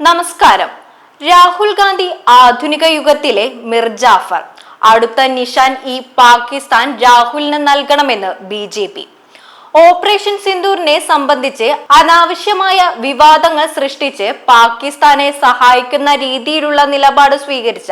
നമസ്കാരം. രാഹുൽ ഗാന്ധി ആധുനിക യുഗത്തിലെ മിർജാഫർ. അടുത്ത നിഷാൻ ഈ പാകിസ്ഥാൻ രാഹുലിന് നൽകണമെന്ന് ബി ജെ പി. ഓപ്പറേഷൻ സിന്ദൂറിനെ സംബന്ധിച്ച് അനാവശ്യമായ വിവാദങ്ങൾ സൃഷ്ടിച്ച് പാകിസ്ഥാനെ സഹായിക്കുന്ന രീതിയിലുള്ള നിലപാട് സ്വീകരിച്ച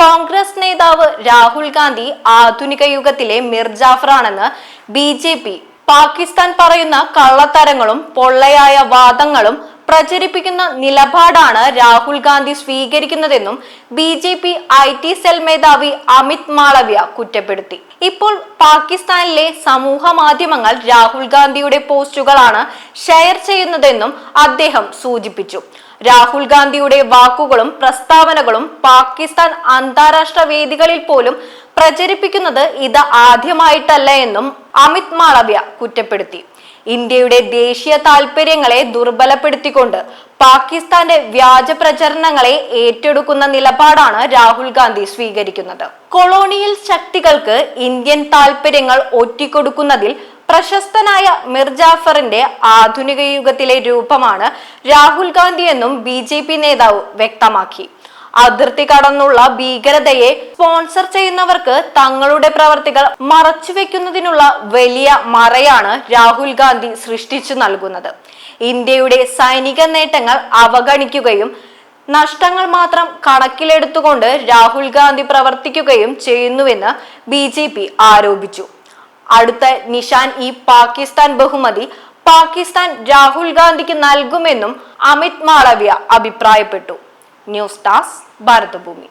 കോൺഗ്രസ് നേതാവ് രാഹുൽ ഗാന്ധി ആധുനിക യുഗത്തിലെ മിർജാഫറാണെന്ന് ബി ജെ പി. പാകിസ്ഥാൻ പറയുന്ന കള്ളത്തരങ്ങളും പൊള്ളയായ വാദങ്ങളും പ്രചരിപ്പിക്കുന്ന നിലപാടാണ് Rahul Gandhi സ്വീകരിക്കുന്നതെന്നും B J P I T cell മേധാവി അമിത് മാളവ്യ കുറ്റപ്പെടുത്തി. ഇപ്പോൾ പാകിസ്ഥാനിലെ സമൂഹ മാധ്യമങ്ങൾ രാഹുൽ ഗാന്ധിയുടെ പോസ്റ്റുകളാണ് ഷെയർ ചെയ്യുന്നതെന്നും അദ്ദേഹം സൂചിപ്പിച്ചു. രാഹുൽ ഗാന്ധിയുടെ വാക്കുകളും പ്രസ്താവനകളും പാകിസ്ഥാൻ അന്താരാഷ്ട്ര വേദികളിൽ പോലും പ്രചരിപ്പിക്കുന്നത് ഇത് ആദ്യമായിട്ടല്ല എന്നും അമിത് മാളവ്യ കുറ്റപ്പെടുത്തി. ഇന്ത്യയുടെ ദേശീയ താൽപര്യങ്ങളെ ദുർബലപ്പെടുത്തിക്കൊണ്ട് പാകിസ്ഥാന്റെ വ്യാജ പ്രചരണങ്ങളെ ഏറ്റെടുക്കുന്ന നിലപാടാണ് രാഹുൽ ഗാന്ധി സ്വീകരിക്കുന്നത്. കൊളോണിയൽ ശക്തികൾക്ക് ഇന്ത്യൻ താൽപര്യങ്ങൾ ഒറ്റിക്കൊടുക്കുന്നതിൽ പ്രശസ്തനായ മിർജാഫറിന്റെ ആധുനിക യുഗത്തിലെ രൂപമാണ് രാഹുൽ ഗാന്ധി എന്നും ബി നേതാവ് വ്യക്തമാക്കി. അതിർത്തി കടന്നുള്ള ഭീകരതയെ സ്പോൺസർ ചെയ്യുന്നവർക്ക് തങ്ങളുടെ പ്രവർത്തികൾ മറച്ചുവെക്കുന്നതിനുള്ള വലിയ മറയാണ് രാഹുൽ ഗാന്ധി സൃഷ്ടിച്ചു നൽകുന്നത്. ഇന്ത്യയുടെ സൈനിക നേട്ടങ്ങൾ അവഗണിക്കുകയും നഷ്ടങ്ങൾ മാത്രം കണക്കിലെടുത്തുകൊണ്ട് രാഹുൽ ഗാന്ധി പ്രവർത്തിക്കുകയും ചെയ്യുന്നുവെന്ന് ബി ജെ പി ആരോപിച്ചു. അടുത്ത നിഷാൻ ഈ പാകിസ്ഥാൻ ബഹുമതി പാകിസ്ഥാൻ രാഹുൽ ഗാന്ധിക്ക് നൽകുമെന്നും അമിത് മാളവ്യ അഭിപ്രായപ്പെട്ടു. ന്യൂസ് ടാസ് ഭാരതഭൂമി.